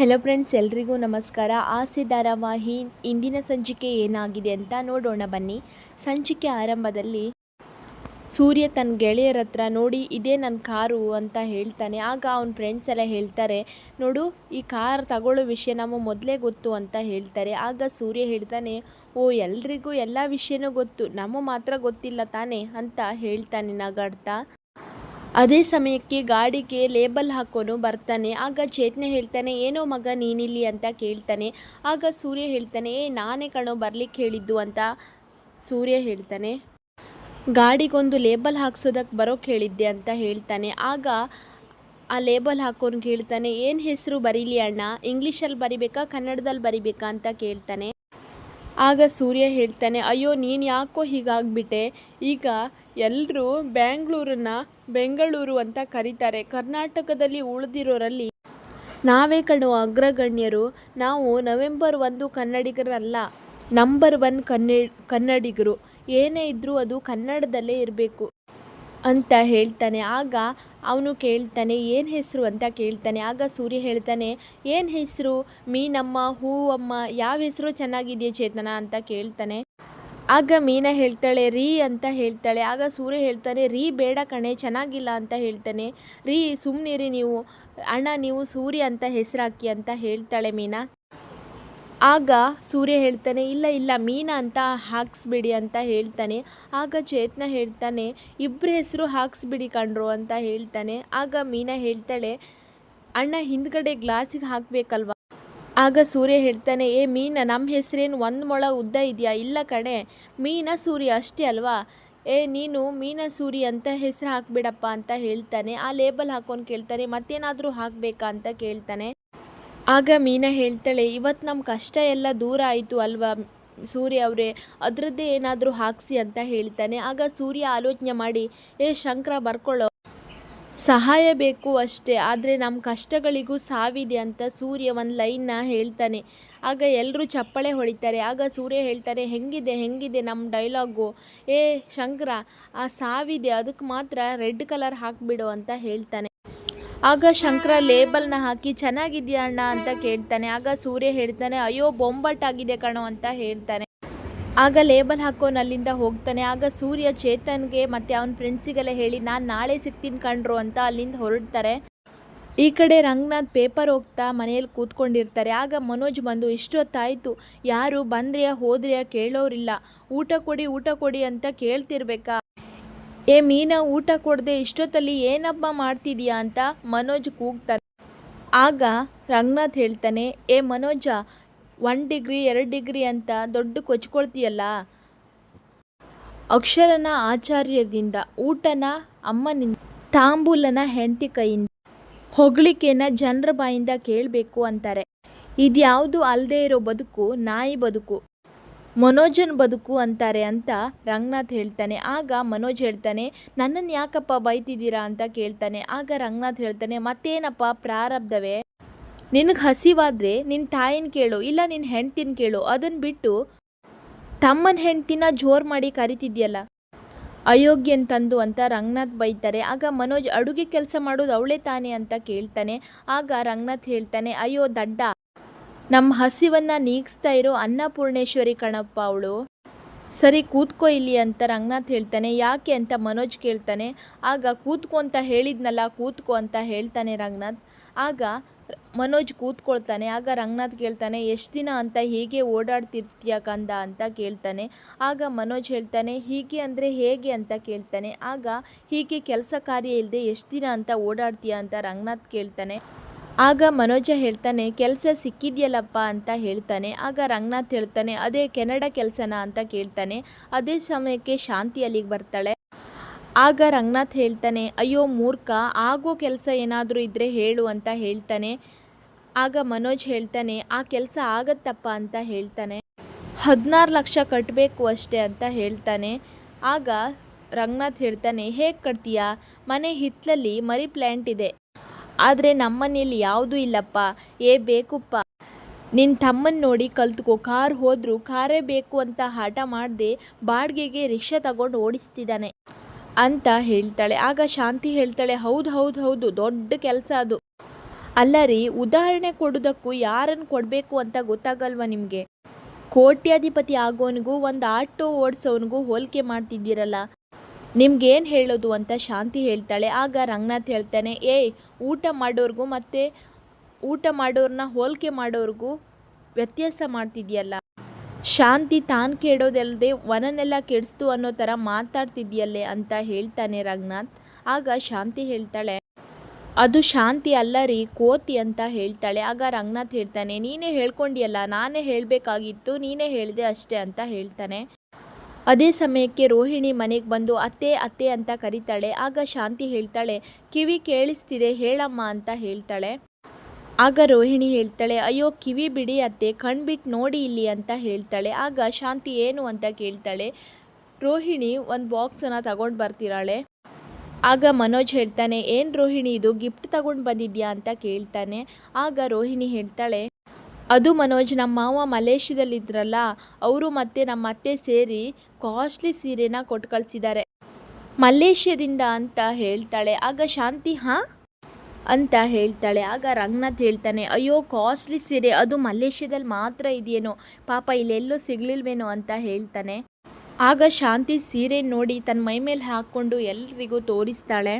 Hello friends ಎಲ್ರಿಗೂ ನಮಸ್ಕಾರ. ಆಸೆ ಧಾರಾವಾಹಿ ಇಂದಿನ ಸಂಚಿಕೆ ಏನಾಗಿದೆ ಅಂತ ನೋಡೋಣ ಬನ್ನಿ. ಸಂಚಿಕೆ ಆರಂಭದಲ್ಲಿ ಸೂರ್ಯ ತನ್ನ ಗೆಳೆಯರ ಹತ್ರ ನೋಡಿ, ಇದೇ ನನ್ನ ಕಾರು ಅಂತ ಹೇಳ್ತಾನೆ. ಆಗ ಅವನ ಫ್ರೆಂಡ್ಸ್ ಎಲ್ಲ ಹೇಳ್ತಾರೆ, ನೋಡು, ಈ ಕಾರ್ ತಗೊಳ್ಳೋ ವಿಷಯ ನಮಗೆ ಮೊದಲೇ ಗೊತ್ತು ಅಂತ ಹೇಳ್ತಾರೆ. ಆಗ ಸೂರ್ಯ ಹೇಳ್ತಾನೆ, ಓ, ಎಲ್ರಿಗೂ ಎಲ್ಲ ವಿಷಯನೂ ಗೊತ್ತು. ನಮ್ಮ ಮಾತ್ರ ಗೊತ್ತಿಲ್ಲ ತಾನೇ ಅಂತ ಹೇಳ್ತಾನೆ ನಗಾಡ್ತಾ. ಅದೇ ಸಮಯಕ್ಕೆ ಗಾಡಿಗೆ ಲೇಬಲ್ ಹಾಕೋನು ಬರ್ತಾನೆ. ಆಗ ಚೇತನೆ ಹೇಳ್ತಾನೆ, ಏನೋ ಮಗ, ನೀನಿಲ್ಲಿ ಅಂತ ಕೇಳ್ತಾನೆ. ಆಗ ಸೂರ್ಯ ಹೇಳ್ತಾನೆ, ಏ, ನಾನೇ ಕಣೋ ಬರ್ಲಿಕ್ಕೆ ಹೇಳಿದ್ದು ಅಂತ ಸೂರ್ಯ ಹೇಳ್ತಾನೆ. ಗಾಡಿಗೊಂದು ಲೇಬಲ್ ಹಾಕ್ಸೋದಕ್ಕೆ ಬರೋಕ್ಕೆ ಹೇಳಿದ್ದೆ ಅಂತ ಹೇಳ್ತಾನೆ. ಆಗ ಆ ಲೇಬಲ್ ಹಾಕೋನು ಕೇಳ್ತಾನೆ ಏನು ಹೆಸರು ಬರೀಲಿ ಅಣ್ಣ? ಇಂಗ್ಲೀಷಲ್ಲಿ ಬರಿಬೇಕಾ, ಕನ್ನಡದಲ್ಲಿ ಬರಿಬೇಕಾ? ಅಂತ ಕೇಳ್ತಾನೆ. ಆಗ ಸೂರ್ಯ ಹೇಳ್ತಾನೆ, ಅಯ್ಯೋ, ನೀನು ಯಾಕೋ ಹೀಗಾಗ್ಬಿಟ್ಟೆ? ಈಗ ಎಲ್ಲರೂ ಬ್ಯಾಂಗ್ಳೂರನ್ನ ಬೆಂಗಳೂರು ಅಂತ ಕರೀತಾರೆ. ಕರ್ನಾಟಕದಲ್ಲಿ ಉಳಿದಿರೋರಲ್ಲಿ ನಾವೇ ಕಣೋ ಅಗ್ರಗಣ್ಯರು. ನಾವು ನವೆಂಬರ್ ಒಂದು ಕನ್ನಡಿಗರಲ್ಲ, ನಂಬರ್ ಒನ್ ಕನ್ನಡ ಕನ್ನಡಿಗರು. ಏನೇ ಇದ್ದರೂ ಅದು ಕನ್ನಡದಲ್ಲೇ ಇರಬೇಕು ಅಂತ ಹೇಳ್ತಾನೆ. ಆಗ ಅವನು ಕೇಳ್ತಾನೆ, ಏನು ಹೆಸರು ಅಂತ ಕೇಳ್ತಾನೆ. ಆಗ ಸೂರ್ಯ ಹೇಳ್ತಾನೆ, ಏನು ಹೆಸರು? ಮೀನಮ್ಮ, ಹೂವಮ್ಮ, ಯಾವ ಹೆಸರು ಚೆನ್ನಾಗಿದೆಯಾ ಚೇತನ ಅಂತ ಕೇಳ್ತಾನೆ. ಆಗ ಮೀನಾ ಹೇಳ್ತಾಳೆ, ರೀ ಅಂತ ಹೇಳ್ತಾಳೆ. ಆಗ ಸೂರ್ಯ ಹೇಳ್ತಾನೆ, ರೀ ಬೇಡ ಕಣೆ, ಚೆನ್ನಾಗಿಲ್ಲ ಅಂತ ಹೇಳ್ತಾನೆ. ರೀ ಸುಮ್ಮನಿರಿ ನೀವು. ಅಣ್ಣ, ನೀವು ಸೂರ್ಯ ಅಂತ ಹೆಸರಾಕಿ ಅಂತ ಹೇಳ್ತಾಳೆ ಮೀನಾ. ಆಗ ಸೂರ್ಯ ಹೇಳ್ತಾನೆ, ಇಲ್ಲ ಇಲ್ಲ, ಮೀನಾ ಅಂತ ಹಾಕ್ಸ್ಬಿಡಿ ಅಂತ ಹೇಳ್ತಾನೆ. ಆಗ ಚೇತನ ಹೇಳ್ತಾನೆ ಇಬ್ಬರ ಹೆಸರು ಹಾಕ್ಸ್ಬಿಡಿ ಕಣ್ರು ಅಂತ ಹೇಳ್ತಾನೆ. ಆಗ ಮೀನಾ ಹೇಳ್ತಾಳೆ, ಅಣ್ಣ, ಹಿಂದ್ಗಡೆ ಗ್ಲಾಸಿಗೆ ಹಾಕಬೇಕಲ್ವ? ಆಗ ಸೂರ್ಯ ಹೇಳ್ತಾನೆ, ಏ ಮೀನ ನಮ್ಮ ಹೆಸರೇನು ಒಂದು ಮೊಳ ಉದ್ದ ಇದೆಯಾ? ಇಲ್ಲ ಕಣೆ, ಮೀನ ಸೂರ್ಯ ಅಷ್ಟೇ ಅಲ್ವಾ? ಏ, ನೀನು ಮೀನ ಸೂರಿ ಅಂತ ಹೆಸರು ಹಾಕ್ಬಿಡಪ್ಪ ಅಂತ ಹೇಳ್ತಾನೆ, ಆ ಲೇಬಲ್ ಹಾಕೊಂಡು ಕೇಳ್ತಾನೆ, ಮತ್ತೇನಾದರೂ ಹಾಕಬೇಕಾ ಅಂತ ಕೇಳ್ತಾನೆ. ಆಗ ಮೀನಾ ಹೇಳ್ತಾಳೆ ಇವತ್ತು ನಮ್ಮ ಕಷ್ಟ ಎಲ್ಲ ದೂರ ಆಯಿತು ಅಲ್ವಾ ಸೂರ್ಯ ಅವರೇ, ಅದರದ್ದೇ ಏನಾದರೂ ಹಾಕ್ಸಿ ಅಂತ ಹೇಳ್ತಾನೆ. ಆಗ ಸೂರ್ಯ ಆಲೋಚನೆ ಮಾಡಿ, ಏ ಶಂಕರ ಬರ್ಕೊಳ್ಳೋ ಸಹಾಯ ಬೇಕು ಅಷ್ಟೇ, ಆದರೆ ನಮ್ಮ ಕಷ್ಟಗಳಿಗೂ ಸಾವಿದೆ ಅಂತ ಸೂರ್ಯ ಒಂದು ಲೈನ್ನ ಹೇಳ್ತಾನೆ. ಆಗ ಎಲ್ಲರೂ ಚಪ್ಪಳೆ ಹೊಡಿತಾರೆ. ಆಗ ಸೂರ್ಯ ಹೇಳ್ತಾರೆ ಹೆಂಗಿದೆ ಹೆಂಗಿದೆ ನಮ್ಮ ಡೈಲಾಗು? ಏ ಶಂಕರ, ಆ ಸಾವಿದೆ ಅದಕ್ಕೆ ಮಾತ್ರ ರೆಡ್ ಕಲರ್ ಹಾಕಿಬಿಡು ಅಂತ ಹೇಳ್ತಾನೆ. ಆಗ ಶಂಕರ ಲೇಬಲ್ನ ಹಾಕಿ, ಚೆನ್ನಾಗಿದೆಯಾ ಅಣ್ಣ? ಅಂತ ಕೇಳ್ತಾನೆ. ಆಗ ಸೂರ್ಯ ಹೇಳ್ತಾನೆ, ಅಯ್ಯೋ ಬೊಂಬಟ್ಟಾಗಿದೆ ಕಣೋ ಅಂತ ಹೇಳ್ತಾನೆ. ಆಗ ಲೇಬಲ್ ಹಾಕೋನು ಅಲ್ಲಿಂದ ಹೋಗ್ತಾನೆ. ಆಗ ಸೂರ್ಯ ಚೇತನ್ಗೆ ಮತ್ತು ಅವನ ಫ್ರೆಂಡ್ಸಿಗೆಲ್ಲ ಹೇಳಿ, ನಾನು ನಾಳೆ ಸಿಗ್ತೀನಿ ಕಂಡ್ರು ಅಂತ ಅಲ್ಲಿಂದ ಹೊರಡ್ತಾರೆ. ಈ ಕಡೆ ರಂಗನಾಥ್ ಪೇಪರ್ ಹೋಗ್ತಾ ಮನೆಯಲ್ಲಿ ಕೂತ್ಕೊಂಡಿರ್ತಾರೆ. ಆಗ ಮನೋಜ್ ಬಂದು, ಇಷ್ಟೊತ್ತಾಯಿತು. ಯಾರು ಬಂದ್ರೆಯಾ, ಹೋದ್ರ್ಯಾ ಕೇಳೋರಿಲ್ಲ. ಊಟ ಕೊಡಿ ಊಟ ಕೊಡಿ ಅಂತ ಕೇಳ್ತಿರ್ಬೇಕಾ? ಏ ಮೀನಾ, ಊಟ ಕೊಡದೆ, ಇಷ್ಟೊತ್ತಲ್ಲಿ ಏನಪ್ಪ ಮಾಡ್ತಿದ್ಯಾ? ಅಂತ ಮನೋಜ್ ಕೂಗ್ತಾನೆ. ಆಗ ರಂಗನಾಥ್ ಹೇಳ್ತಾನೆ, ಏ ಮನೋಜ ಒನ್ ಡಿಗ್ರಿ, ಎರಡು ಡಿಗ್ರಿ ಅಂತ ದೊಡ್ಡ ಕೊಚ್ಕೊಳ್ತೀಯಲ್ಲ? ಅಕ್ಷರನ ಆಚಾರ್ಯದಿಂದ, ಊಟನ ಅಮ್ಮನಿಂದ, ತಾಂಬೂಲನ ಹೆಂಡತಿ ಕೈಯಿಂದ, ಹೊಗಳಿಕೆನ ಜನರ ಬಾಯಿಂದ ಕೇಳಬೇಕು ಅಂತಾರೆ. ಇದ್ಯಾವುದು ಅಲ್ಲದೆ ಇರೋ ಬದುಕು, ನಾಯಿ ಬದುಕು, ಮನೋಜನ್ ಬದುಕು ಅಂತಾರೆ ಅಂತ ರಂಗನಾಥ್ ಹೇಳ್ತಾನೆ. ಆಗ ಮನೋಜ್ ಹೇಳ್ತಾನೆ ನನ್ನನ್ನು ಯಾಕಪ್ಪ ಬೈತಿದ್ದೀರಾ? ಅಂತ ಕೇಳ್ತಾನೆ. ಆಗ ರಂಗನಾಥ್ ಹೇಳ್ತಾನೆ, ಮತ್ತೇನಪ್ಪ ಪ್ರಾರಬ್ಧವೇ? ನಿನಗೆ ಹಸಿವಾದರೆ ನಿನ್ನ ತಾಯಿನ ಕೇಳು, ಇಲ್ಲ ನಿನ್ನ ಹೆಂಡ್ತಿನ ಕೇಳು ಅದನ್ನು ಬಿಟ್ಟು ತಮ್ಮನ ಹೆಂಡ್ತಿನ ಜೋರು ಮಾಡಿ ಕರಿತಿದ್ಯಲ್ಲ. ಅಯೋಗ್ಯನ್ ತಂದು ಅಂತ ರಂಗನಾಥ್ ಬೈತಾರೆ. ಆಗ ಮನೋಜ್ ಅಡುಗೆ ಕೆಲಸ ಮಾಡೋದು ಅವಳೇ ತಾನೆ ಅಂತ ಕೇಳ್ತಾನೆ. ಆಗ ರಂಗನಾಥ್ ಹೇಳ್ತಾನೆ, ಅಯ್ಯೋ ದಡ್ಡ ನಮ್ಮ ಹಸಿವನ್ನು ನೀಗಿಸ್ತಾ ಇರೋ ಅನ್ನಪೂರ್ಣೇಶ್ವರಿ ಕಣಪ್ಪ ಅವಳು. ಸರಿ ಕೂತ್ಕೋ ಇಲ್ಲಿ ಅಂತ ರಂಗನಾಥ್ ಹೇಳ್ತಾನೆ. ಯಾಕೆ? ಅಂತ ಮನೋಜ್ ಕೇಳ್ತಾನೆ. ಆಗ ಕೂತ್ಕೋ ಅಂತ ಹೇಳಿದ್ನಲ್ಲ, ಕೂತ್ಕೋ ಅಂತ ಹೇಳ್ತಾನೆ ರಂಗನಾಥ್. ಆಗ ಮನೋಜ್ ಕೂತ್ಕೊಳ್ತಾನೆ, ಆಗ ರಂಗನಾಥ್ ಕೇಳ್ತಾನೆ, ಎಷ್ಟು ದಿನ ಅಂತ ಹೀಗೆ ಓಡಾಡ್ತಿರ್ತೀಯ ಕಂದ? ಅಂತ ಕೇಳ್ತಾನೆ. ಆಗ ಮನೋಜ್ ಹೇಳ್ತಾನೆ, ಹೀಗೆ ಅಂದರೆ ಹೇಗೆ? ಅಂತ ಕೇಳ್ತಾನೆ. ಆಗ, ಹೀಗೆ ಕೆಲಸ ಕಾರ್ಯ ಇಲ್ಲದೆ ಎಷ್ಟು ದಿನ ಅಂತ ಓಡಾಡ್ತೀಯ? ಅಂತ ರಂಗನಾಥ್ ಕೇಳ್ತಾನೆ. ಆಗ ಮನೋಜ ಹೇಳ್ತಾನೆ, ಕೆಲಸ ಸಿಕ್ಕಿದೆಯಲ್ಲಪ್ಪ? ಅಂತ ಹೇಳ್ತಾನೆ. ಆಗ ರಂಗನಾಥ್ ಹೇಳ್ತಾನೆ, ಅದೇ ಕೆನಡಾ ಕೆಲಸನ? ಅಂತ ಕೇಳ್ತಾನೆ. ಅದೇ ಸಮಯಕ್ಕೆ ಶಾಂತಿ ಅಲ್ಲಿಗೆ ಬರ್ತಾಳೆ. ಆಗ ರಂಗನಾಥ್ ಹೇಳ್ತಾನೆ, ಅಯ್ಯೋ ಮೂರ್ಖ, ಆಗೋ ಕೆಲಸ ಏನಾದರೂ ಇದ್ದರೆ ಹೇಳು ಅಂತ ಹೇಳ್ತಾನೆ. ಆಗ ಮನೋಜ್ ಹೇಳ್ತಾನೆ, ಆ ಕೆಲಸ ಆಗತ್ತಪ್ಪ ಅಂತ ಹೇಳ್ತಾನೆ. ಹದಿನಾರು ಲಕ್ಷ ಕಟ್ಟಬೇಕು ಅಷ್ಟೇ ಅಂತ ಹೇಳ್ತಾನೆ. ಆಗ ರಂಗನಾಥ್ ಹೇಳ್ತಾನೆ, ಹೇಗೆ ಕಟ್ತೀಯಾ? ಮನೆ ಹಿತ್ತಲಲ್ಲಿ ಮರಿ ಪ್ಲ್ಯಾಂಟ್ ಇದೆ. ಆದರೆ ನಮ್ಮನೇಲಿ ಯಾವುದೂ ಇಲ್ಲಪ್ಪ. ಏ ಬೇಕುಪ್ಪ. ನಿನ್ನ ತಮ್ಮನ ನೋಡಿ ಕಲ್ತ್ಕೋ. ಕಾರ್ ಹೋದರೂ ಕಾರೇ ಬೇಕು ಅಂತ ಹಠ ಮಾಡದೆ ಬಾಡಿಗೆಗೆ ರಿಕ್ಷಾ ತಗೊಂಡು ಓಡಿಸ್ತಿದ್ದಾನೆ. ಅಂತ ಹೇಳ್ತಾಳೆ. ಆಗ ಶಾಂತಿ ಹೇಳ್ತಾಳೆ, ಹೌದು ಹೌದು ಹೌದು, ದೊಡ್ಡ ಕೆಲಸ ಅದು. ಅಲ್ಲ ರೀ ಉದಾಹರಣೆ ಕೊಡೋದಕ್ಕೂ ಯಾರನ್ನು ಕೊಡಬೇಕು ಅಂತ ಗೊತ್ತಾಗಲ್ವಾ ನಿಮಗೆ? ಕೋಟ್ಯಾಧಿಪತಿ ಆಗೋನಿಗೂ ಒಂದು ಆಟೋ ಓಡಿಸೋನಿಗೂ ಹೋಲಿಕೆ ಮಾಡ್ತಿದ್ದೀರಲ್ಲ. ನಿಮ್ಗೇನು ಹೇಳೋದು ಅಂತ ಶಾಂತಿ ಹೇಳ್ತಾಳೆ. ಆಗ ರಂಗನಾಥ್ ಹೇಳ್ತಾನೆ ಏಯ್ ಊಟ ಮಾಡೋರ್ಗೂ ಮತ್ತು ಊಟ ಮಾಡೋರನ್ನ ಹೋಲಿಕೆ ಮಾಡೋರ್ಗೂ ವ್ಯತ್ಯಾಸ ಮಾಡ್ತಿದ್ಯಲ್ಲ ಶಾಂತಿ ತಾನು ಕೇಳೋದಲ್ಲದೆ ವನನೆಲ್ಲ ಕೆಡಿಸ್ತು ಅನ್ನೋ ಥರ ಮಾತಾಡ್ತಿದ್ಯಲ್ಲೇ ಅಂತ ಹೇಳ್ತಾನೆ ರಂಗನಾಥ್. ಆಗ ಶಾಂತಿ ಹೇಳ್ತಾಳೆ ಅದು ಶಾಂತಿ ಅಲ್ಲ ರೀ, ಕೋತಿ ಅಂತ ಹೇಳ್ತಾಳೆ. ಆಗ ರಂಗನಾಥ್ ಹೇಳ್ತಾನೆ, ನೀನೇ ಹೇಳ್ಕೊಂಡಿಯಲ್ಲ, ನಾನೇ ಹೇಳಬೇಕಾಗಿತ್ತು, ನೀನೇ ಹೇಳಿದೆ ಅಷ್ಟೇ ಅಂತ ಹೇಳ್ತಾನೆ. ಅದೇ ಸಮಯಕ್ಕೆ ರೋಹಿಣಿ ಮನೆಗೆ ಬಂದು, ಅತ್ತೆ ಅತ್ತೆ ಅಂತ ಕರೀತಾಳೆ. ಆಗ ಶಾಂತಿ ಹೇಳ್ತಾಳೆ, ಕಿವಿ ಕೇಳಿಸ್ತಿದೆ, ಹೇಳಮ್ಮ ಅಂತ ಹೇಳ್ತಾಳೆ. ಆಗ ರೋಹಿಣಿ ಹೇಳ್ತಾಳೆ, ಅಯ್ಯೋ, ಕಿವಿ ಬಿಡಿ ಅತ್ತೆ ಕಣ್ಬಿಟ್ಟು ನೋಡಿ ಇಲ್ಲಿ ಅಂತ ಹೇಳ್ತಾಳೆ. ಆಗ ಶಾಂತಿ ಏನು ಅಂತ ಕೇಳ್ತಾಳೆ, ರೋಹಿಣಿ ಒಂದು ಬಾಕ್ಸನ್ನು ತಗೊಂಡು ಬರ್ತಿರಾಳೆ. ಆಗ ಮನೋಜ್ ಹೇಳ್ತಾನೆ, ಏನು ರೋಹಿಣಿ ಇದು? ಗಿಫ್ಟ್ ತಗೊಂಡು ಬಂದಿದ್ಯಾ? ಅಂತ ಕೇಳ್ತಾನೆ. ಆಗ ರೋಹಿಣಿ ಹೇಳ್ತಾಳೆ, ಅದು ಮನೋಜ್ ನಮ್ಮ ಮಾವ ಮಲೇಷ್ಯಾದಲ್ಲಿದ್ರಲ್ಲ, ಅವರು ಮತ್ತೆ ನಮ್ಮ ಅತ್ತೆ ಸೇರಿ ಕಾಸ್ಟ್ಲಿ ಸೀರೆನ ಕೊಟ್ಟು ಕಳಿಸಿದ್ದಾರೆ. ಮಲೇಷ್ಯಾದಿಂದ ಅಂತ ಹೇಳ್ತಾಳೆ. ಆಗ ಶಾಂತಿ, ಹಾಂ? ಅಂತ ಹೇಳ್ತಾಳೆ. ಆಗ ರಂಗನಾಥ್ ಹೇಳ್ತಾನೆ, ಅಯ್ಯೋ, ಕಾಸ್ಟ್ಲಿ ಸೀರೆ ಅದು ಮಲೇಷ್ಯಾದಲ್ಲಿ ಮಾತ್ರ ಇದೆಯೇನೋ? ಪಾಪ ಇಲ್ಲೆಲ್ಲೂ ಸಿಗ್ಲಿಲ್ವೇನೋ? ಅಂತ ಹೇಳ್ತಾನೆ. ಆಗ ಶಾಂತಿ ಸೀರೆ ನೋಡಿ ತನ್ನ ಮೈ ಮೇಲೆ ಹಾಕ್ಕೊಂಡು ಎಲ್ರಿಗೂ ತೋರಿಸ್ತಾಳೆ.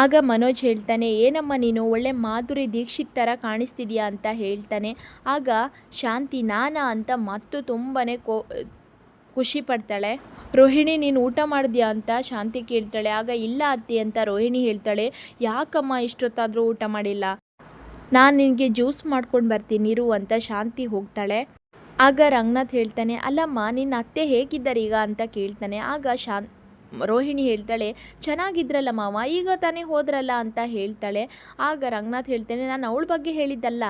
ಆಗ ಮನೋಜ್ ಹೇಳ್ತಾನೆ, ಏನಮ್ಮ ನೀನು ಒಳ್ಳೆ ಮಾಧುರಿ ದೀಕ್ಷಿತ್ ಥರ ಕಾಣಿಸ್ತಿದ್ಯಾ ಅಂತ ಹೇಳ್ತಾನೆ. ಆಗ ಶಾಂತಿ, ನಾನಾ ಅಂತ ಮತ್ತು ತುಂಬಾ ಕೋ, ಖುಷಿ ಪಡ್ತಾಳೆ. ರೋಹಿಣಿ, ನೀನು ಊಟ ಮಾಡಿದ್ಯಾ ಅಂತ ಶಾಂತಿ ಕೇಳ್ತಾಳೆ. ಆಗ, ಇಲ್ಲ ಅತ್ತಿ ಅಂತ ರೋಹಿಣಿ ಹೇಳ್ತಾಳೆ. ಯಾಕಮ್ಮ ಇಷ್ಟೊತ್ತಾದರೂ ಊಟ ಮಾಡಿಲ್ಲ? ನಾನು ನಿನಗೆ ಜ್ಯೂಸ್ ಮಾಡ್ಕೊಂಡು ಬರ್ತೀನಿ, ಇರು ಅಂತ ಶಾಂತಿ ಹೋಗ್ತಾಳೆ. ಆಗ ರಂಗನಾಥ್ ಹೇಳ್ತಾನೆ, ಅಲ್ಲಮ್ಮ, ನಿನ್ನ ಅತ್ತೆ ಹೇಗಿದ್ದಾರೆ ಈಗ ಅಂತ ಕೇಳ್ತಾನೆ. ಆಗ ಶಾನ್, ರೋಹಿಣಿ ಹೇಳ್ತಾಳೆ, ಚೆನ್ನಾಗಿದ್ರಲ್ಲ ಮಾವ, ಈಗ ತಾನೇ ಹೋದ್ರಲ್ಲ? ಅಂತ ಹೇಳ್ತಾಳೆ. ಆಗ ರಂಗನಾಥ್ ಹೇಳ್ತಾನೆ, ನಾನು ಅವಳ ಬಗ್ಗೆ ಹೇಳಿದ್ದಲ್ಲ.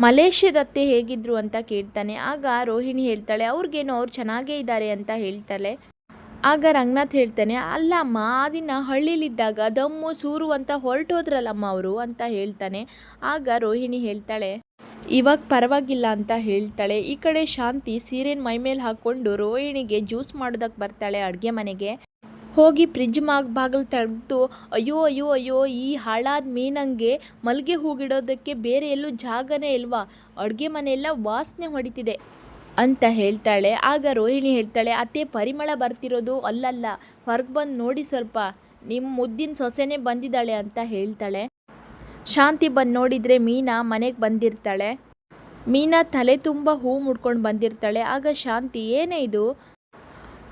ಮಲೇಷ್ಯಾದತ್ತೆ ಹೇಗಿದ್ರು? ಅಂತ ಕೇಳ್ತಾನೆ. ಆಗ ರೋಹಿಣಿ ಹೇಳ್ತಾಳೆ, ಅವ್ರಿಗೇನೋ ಅವ್ರು ಚೆನ್ನಾಗೇ ಇದ್ದಾರೆ? ಅಂತ ಹೇಳ್ತಾಳೆ. ಆಗ ರಂಗನಾಥ್ ಹೇಳ್ತಾನೆ, ಅಲ್ಲಮ್ಮ, ಆ ದಿನ ಹಳ್ಳಿಲಿದ್ದಾಗ ದಮ್ಮು, ಸೂರು ಅಂತ ಹೊರಟೋದ್ರಲ್ಲಮ್ಮ ಅವರು? ಅಂತ ಹೇಳ್ತಾನೆ. ಆಗ ರೋಹಿಣಿ ಹೇಳ್ತಾಳೆ ಇವಾಗ ಪರವಾಗಿಲ್ಲ ಅಂತ ಹೇಳ್ತಾಳೆ. ಈ ಕಡೆ ಶಾಂತಿ ಸೀರೆನ ಮೈಮೇಲೆ ಹಾಕ್ಕೊಂಡು ರೋಹಿಣಿಗೆ ಜ್ಯೂಸ್ ಮಾಡೋದಕ್ಕೆ ಬರ್ತಾಳೆ ಅಡುಗೆ ಮನೆಗೆ. ಹೋಗಿ ಫ್ರಿಜ್ ಮಾಗ್, ಬಾಗಿಲು ತೆಗೆದು ಅಯ್ಯೋ ಅಯ್ಯೋ ಅಯ್ಯೋ, ಈ ಹಾಳಾದ ಮೀನಂಗೆ ಮಲ್ಲಿಗೆ ಹೂಗಿಡೋದಕ್ಕೆ ಬೇರೆ ಎಲ್ಲೂ ಜಾಗನೇ ಇಲ್ವಾ? ಅಡುಗೆ ಮನೆಯೆಲ್ಲ ವಾಸನೆ ಹೊಡಿತಿದೆ ಅಂತ ಹೇಳ್ತಾಳೆ. ಆಗ ರೋಹಿಣಿ ಹೇಳ್ತಾಳೆ, ಅತ್ತೆ, ಪರಿಮಳ ಬರ್ತಿರೋದು ಅಲ್ಲಲ್ಲ. ಹೊರಗೆ ಬಂದು ನೋಡಿ ಸ್ವಲ್ಪ. ನಿಮ್ಮ ಮುದ್ದಿನ ಸೊಸೆನೇ ಬಂದಿದ್ದಾಳೆ ಅಂತ ಹೇಳ್ತಾಳೆ. ಶಾಂತಿ ಬಂದು ನೋಡಿದರೆ ಮೀನಾ ಮನೆಗೆ ಬಂದಿರ್ತಾಳೆ. ಮೀನಾ ತಲೆ ತುಂಬ ಹೂ ಮುಡ್ಕೊಂಡು ಬಂದಿರ್ತಾಳೆ. ಆಗ ಶಾಂತಿ, ಏನೇ ಇದು?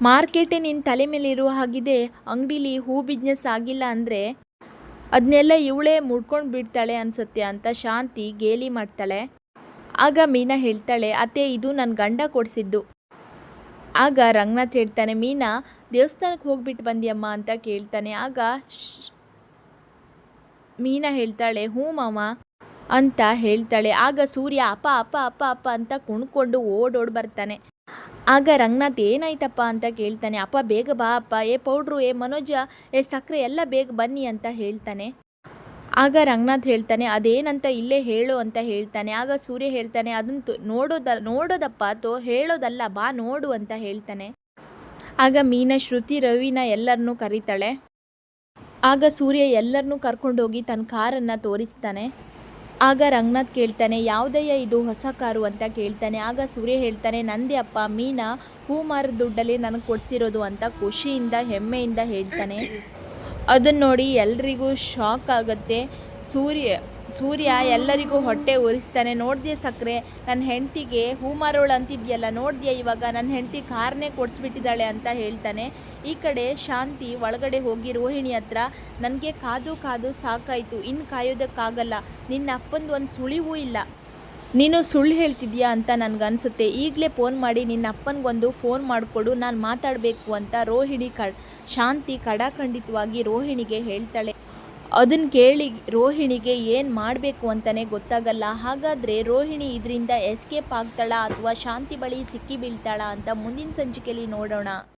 ಮಾರ್ಕೆಟೇ ನಿನ್ನ ತಲೆ ಮೇಲೆ ಇರುವ ಹಾಗಿದೆ ಅಂಗಡೀಲಿ ಹೂ ಬಿಸ್ನೆಸ್ ಆಗಿಲ್ಲ ಅಂದರೆ ಅದನ್ನೆಲ್ಲ ಇವಳೇ ಮುಡ್ಕೊಂಡು ಬಿಡ್ತಾಳೆ ಅನ್ಸತ್ತೆ ಅಂತ ಶಾಂತಿ ಗೇಲಿ ಮಾಡ್ತಾಳೆ. ಆಗ ಮೀನಾ ಹೇಳ್ತಾಳೆ, ಅತ್ತೆ, ಇದು ನನ್ನ ಗಂಡ ಕೊಡಿಸಿದ್ದು. ಆಗ ರಂಗನಾಥ್ ಹೇಳ್ತಾನೆ, ಮೀನಾ ದೇವಸ್ಥಾನಕ್ಕೆ ಹೋಗ್ಬಿಟ್ಟು ಬಂದಿಯಮ್ಮ ಅಂತ ಕೇಳ್ತಾನೆ. ಆಗ ಮೀನಾ ಹೇಳ್ತಾಳೆ, ಹ್ಞೂ ಮಾವ ಅಂತ ಹೇಳ್ತಾಳೆ. ಆಗ ಸೂರ್ಯ, ಅಪ್ಪ ಅಪ್ಪ ಅಪ್ಪ ಅಪ್ಪ ಅಂತ ಕುಣ್ಕೊಂಡು ಓಡೋಡ್ ಬರ್ತಾನೆ. ಆಗ ರಂಗನಾಥ್, ಏನಾಯ್ತಪ್ಪ ಅಂತ ಕೇಳ್ತಾನೆ. ಅಪ್ಪ, ಬೇಗ ಬಾ, ಅಪ್ಪ. ಏ, ಪೌಡ್ರು, ಏ, ಮನೋಜ, ಏ, ಸಕ್ಕರೆ ಎಲ್ಲ ಬೇಗ ಬನ್ನಿ ಅಂತ ಹೇಳ್ತಾನೆ. ಆಗ ರಂಗನಾಥ್ ಹೇಳ್ತಾನೆ, ಅದೇನಂತ ಇಲ್ಲೇ ಹೇಳು ಅಂತ ಹೇಳ್ತಾನೆ. ಆಗ ಸೂರ್ಯ ಹೇಳ್ತಾನೆ ಅದನ್ನು ನೋಡೋದ, ನೋಡೋದಪ್ಪ, ತೋ, ಹೇಳೋದಲ್ಲ, ಬಾ, ನೋಡು ಅಂತ ಹೇಳ್ತಾನೆ. ಆಗ ಮೀನಾ, ಶ್ರುತಿ, ರವಿನ ಎಲ್ಲರನ್ನೂ ಕರೀತಾಳೆ. ಆಗ ಸೂರ್ಯ ಎಲ್ಲರನ್ನೂ ಕರ್ಕೊಂಡೋಗಿ ತನ್ನ ಕಾರನ್ನು ತೋರಿಸ್ತಾನೆ. ಆಗ ರಂಗನಾಥ್ ಕೇಳ್ತಾನೆ ಯಾವುದಯ್ಯ ಇದು ಹೊಸ ಕಾರು ಅಂತ ಕೇಳ್ತಾನೆ. ಆಗ ಸೂರ್ಯ ಹೇಳ್ತಾನೆ, ನಂದೇ ಅಪ್ಪ, ಮೀನಾ, ಹೂ ಮಾರದ ದುಡ್ಡಲ್ಲಿ ನನಗೆ ಕೊಡಿಸಿರೋದು ಅಂತ ಖುಷಿಯಿಂದ, ಹೆಮ್ಮೆಯಿಂದ ಹೇಳ್ತಾನೆ. ಅದನ್ನು ನೋಡಿ ಎಲ್ರಿಗೂ ಶಾಕ್ ಆಗುತ್ತೆ. ಸೂರ್ಯ ಸೂರ್ಯ ಎಲ್ಲರಿಗೂ ಹೊಟ್ಟೆ ಉರಿಸ್ತಾನೆ ನೋಡ್ದೆ ಸಕ್ಕರೆ ನನ್ನ ಹೆಂಡತಿಗೆ ಹೂಮಾರೋಳು ಅಂತಿದೆಯಲ್ಲ, ನೋಡ್ದ್ಯಾ ಇವಾಗ? ನನ್ನ ಹೆಂಡತಿ ಕಾರ್ನೇ ಕೊಡಿಸ್ಬಿಟ್ಟಿದ್ದಾಳೆ ಅಂತ ಹೇಳ್ತಾನೆ. ಈ ಕಡೆ ಶಾಂತಿ ಒಳಗಡೆ ಹೋಗಿ ರೋಹಿಣಿ ಹತ್ರ, ನನಗೆ ಕಾದು ಕಾದು ಸಾಕಾಯಿತು ಇನ್ನು ಕಾಯೋದಕ್ಕಾಗಲ್ಲ. ನಿನ್ನ ಅಪ್ಪಂದು ಒಂದು ಸುಳಿವೂ ಇಲ್ಲ. ನೀನು ಸುಳ್ಳು ಹೇಳ್ತಿದ್ಯಾ ಅಂತ ನನಗನ್ಸುತ್ತೆ ಈಗಲೇ ಫೋನ್ ಮಾಡಿ ನಿನ್ನ ಅಪ್ಪನಿಗೊಂದು ಫೋನ್ ಮಾಡಿಕೊಡು, ನಾನು ಮಾತಾಡಬೇಕು ಅಂತ ರೋಹಿಣಿ ಕ ಶಾಂತಿ ಕಡಾಖಂಡಿತವಾಗಿ ರೋಹಿಣಿಗೆ ಹೇಳ್ತಾಳೆ. ಅದನ್ನು ಕೇಳಿ ರೋಹಿಣಿಗೆ ಏನು ಮಾಡಬೇಕು ಅಂತಲೇ ಗೊತ್ತಾಗಲ್ಲ. ಹಾಗಾದರೆ ರೋಹಿಣಿ ಇದರಿಂದ ಎಸ್ಕೇಪ್ ಆಗ್ತಾಳಾ ಅಥವಾ ಶಾಂತಿ ಬಳಿ ಸಿಕ್ಕಿ ಬೀಳ್ತಾಳಾ ಅಂತ ಮುಂದಿನ ಸಂಚಿಕೆಯಲ್ಲಿ ನೋಡೋಣ.